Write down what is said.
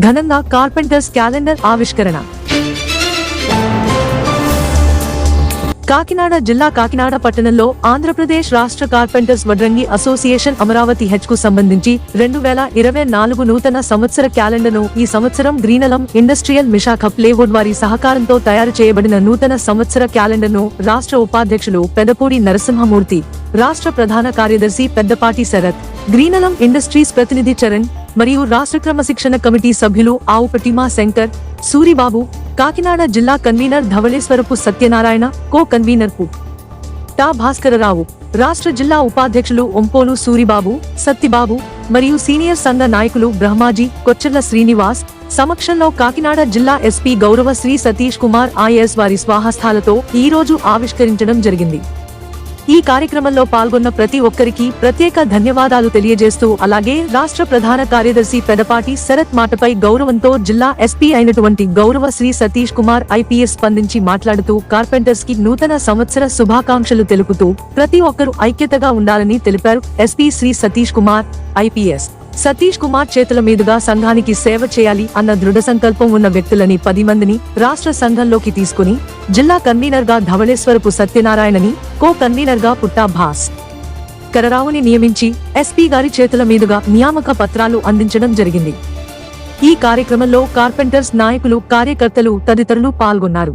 ఘనంగా carpenters calendar ఆవిష్కరణ. కాకినాడ జిల్లా కాకినాడ పట్టణంలో ఆంధ్రప్రదేశ్ రాష్ట్ర కార్పెంటర్స్ వడ్రంగి అసోసియేషన్ అమరావతి హెచ్కు సంబంధించి రెండు వేల ఇరవై నాలుగు నూతన సంవత్సర క్యాలెండర్ను ఈ సంవత్సరం గ్రీనలం ఇండస్ట్రియల్ విశాఖ ప్లేవుడ్ వారి సహకారంతో తయారు చేయబడిన నూతన సంవత్సర క్యాలెండర్ను రాష్ట్ర ఉపాధ్యక్షులు పెదపూడి నరసింహమూర్తి రాష్ట్ర ప్రధాన కార్యదర్శి పెద్దపాటి శరత్ గ్రీనలం ఇండస్ట్రీస్ ప్రతినిధి చరణ్ మరియు రాష్ట్ర క్రమశిక్షణ కమిటీ సభ్యులు ఆవు ప్రతిమా శంకర్ సూరిబాబు కాకినాడ జిల్లా convener Dhavaleswarapu Satyanarayana co. Convener పు టా. భాస్కరరావు రాష్ట్ర జిల్లా ఉపాధ్యక్షులు ఒంపోలు సూరిబాబు సత్తిబాబు మరియు సీనియర్ సంఘ నాయకులు బ్రహ్మాజీ కొచ్చర్ల శ్రీనివాస్ సమక్షంలో కాకినాడ జిల్లా ఎస్పీ గౌరవ శ్రీ సతీష్ కుమార్ ఐఎస్ వారి స్వాహస్థాలతో ఈ రోజు ఆవిష్కరించడం జరిగింది. ఈ కార్యక్రమంలో పాల్గొన్న ప్రతి ఒక్కరికి ప్రత్యేక ధన్యవాదాలు తెలియజేస్తూ అలాగే రాష్ట్ర ప్రధాన కార్యదర్శి పెదపాటి శరత్ మాటపై గౌరవంతో జిల్లా ఎస్పీ అయినటువంటి గౌరవ శ్రీ సతీష్ కుమార్ ఐపీఎస్ స్పందించి మాట్లాడుతూ కార్పెంటర్స్కి నూతన సంవత్సర శుభాకాంక్షలు తెలుపుతూ ప్రతి ఒక్కరూ ఐక్యతగా ఉండాలని తెలిపారు ఎస్పీ శ్రీ సతీష్ కుమార్ ఐపీఎస్. సతీష్ కుమార్ చేతుల మీదుగా సంఘానికి సేవ చేయాలి అన్న దృఢ సంకల్పం ఉన్న వ్యక్తులని పది మందిని రాష్ట్ర సంఘంలోకి తీసుకుని జిల్లా కన్వీనర్గా ధవళేశ్వరపు సత్యనారాయణని కో కన్వీనర్గా పుట్టా భాస్. కరరావుని నియమించి ఎస్పీ గారి చేతుల మీదుగా నియామక పత్రాలు అందించడం జరిగింది. ఈ కార్యక్రమంలో కార్పెంటర్స్ నాయకులు కార్యకర్తలు తదితరులు పాల్గొన్నారు.